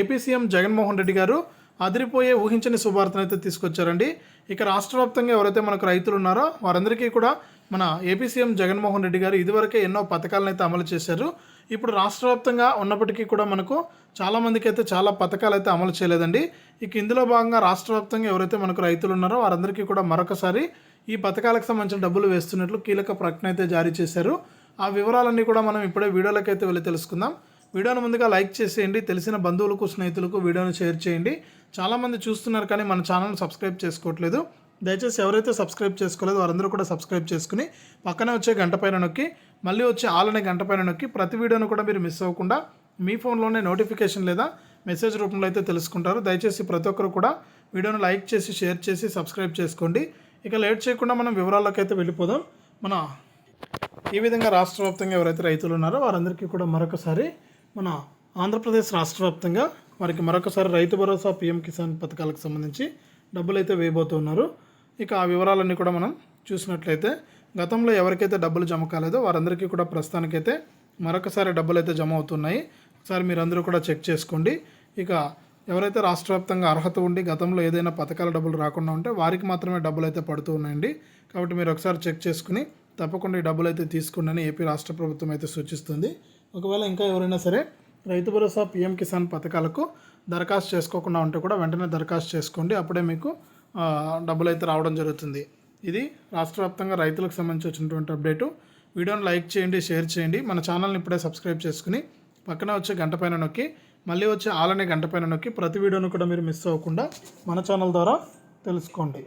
AP CM Jaganmohan Reddy గారు అదిరిపోయే ఊహించని శుభార్తను అయితే తీసుకొచ్చారండి. ఇక రాష్ట్ర వ్యాప్తంగా ఎవరైతే మనకు రైతులు ఉన్నారో వారందరికీ కూడా మన ఏపీ సీఎం జగన్మోహన్ రెడ్డి గారు ఇదివరకే ఎన్నో పథకాలను అయితే అమలు చేశారు. ఇప్పుడు రాష్ట్ర వ్యాప్తంగా ఉన్నప్పటికీ కూడా మనకు చాలామందికి అయితే చాలా పథకాలు అయితే అమలు చేయలేదండి. ఇక ఇందులో భాగంగా రాష్ట్ర వ్యాప్తంగా ఎవరైతే మనకు రైతులు ఉన్నారో వారందరికీ కూడా మరొకసారి ఈ పథకాలకు సంబంధించిన డబ్బులు వేస్తున్నట్లు కీలక ప్రకటన అయితే జారీ చేశారు. ఆ వివరాలన్నీ కూడా మనం ఇప్పుడే వీడియోలకైతే వెళ్ళి తెలుసుకుందాం. వీడియోను ముందుగా లైక్ చేసేయండి. తెలిసిన బంధువులకు స్నేహితులకు వీడియోను షేర్ చేయండి. చాలామంది చూస్తున్నారు కానీ మన ఛానల్ సబ్స్క్రైబ్ చేసుకోవట్లేదు. దయచేసి ఎవరైతే సబ్స్క్రైబ్ చేసుకోలేదో వారందరూ కూడా సబ్స్క్రైబ్ చేసుకుని పక్కనే వచ్చే గంట పైన నొక్కి మళ్ళీ వచ్చే ఆల్ అనే గంట పైన నొక్కి ప్రతి వీడియోను కూడా మీరు మిస్ అవ్వకుండా మీ ఫోన్లోనే నోటిఫికేషన్ లేదా మెసేజ్ రూపంలో అయితే తెలుసుకుంటారు. దయచేసి ప్రతి ఒక్కరు కూడా వీడియోను లైక్ చేసి షేర్ చేసి సబ్స్క్రైబ్ చేసుకోండి. ఇక లేట్ చేయకుండా మనం వివరాల్లోకి అయితే వెళ్ళిపోదాం. మన ఈ విధంగా రాష్ట్ర వ్యాప్తంగా ఎవరైతే రైతులు ఉన్నారో వారందరికీ కూడా మరొకసారి మన ఆంధ్రప్రదేశ్ రాష్ట్ర వ్యాప్తంగా వారికి మరొకసారి రైతు భరోసా పీఎం కిసాన్ పథకాలకు సంబంధించి డబ్బులు అయితే వేయబోతున్నారు ఇక ఆ వివరాలన్నీ కూడా మనం చూసినట్లయితే గతంలో ఎవరికైతే డబ్బులు జమ కాలేదో వారందరికీ కూడా ప్రస్తుతానికైతే మరొకసారి డబ్బులు అయితే జమ అవుతున్నాయి. ఒకసారి మీరందరూ కూడా చెక్ చేసుకోండి. ఇక ఎవరైతే రాష్ట్ర వ్యాప్తంగా అర్హత ఉండి గతంలో ఏదైనా పథకాల డబ్బులు రాకుండా ఉంటే వారికి మాత్రమే డబ్బులు అయితే పడుతూ ఉన్నాయండి. కాబట్టి మీరు ఒకసారి చెక్ చేసుకుని తప్పకుండా ఈ డబ్బులు అయితే తీసుకోండి అని ఏపీ రాష్ట్ర ప్రభుత్వం అయితే సూచిస్తుంది. ఒకవేళ ఇంకా ఎవరైనా సరే రైతు భరోసా పీఎం కిసాన్ పథకాలకు దరఖాస్తు చేసుకోకుండా ఉంటే కూడా వెంటనే దరఖాస్తు చేసుకోండి. అప్పుడే మీకు డబ్బులు అయితే రావడం జరుగుతుంది. ఇది రాష్ట్ర వ్యాప్తంగా రైతులకు సంబంధించి వచ్చినటువంటి అప్డేటు. వీడియోని లైక్ చేయండి షేర్ చేయండి. మన ఛానల్ని ఇప్పుడే సబ్స్క్రైబ్ చేసుకుని పక్కన వచ్చే గంట పైన నొక్కి మళ్ళీ వచ్చే ఆలనే గంట పైన నొక్కి ప్రతి వీడియోను కూడా మీరు మిస్ అవ్వకుండా మన ఛానల్ ద్వారా తెలుసుకోండి.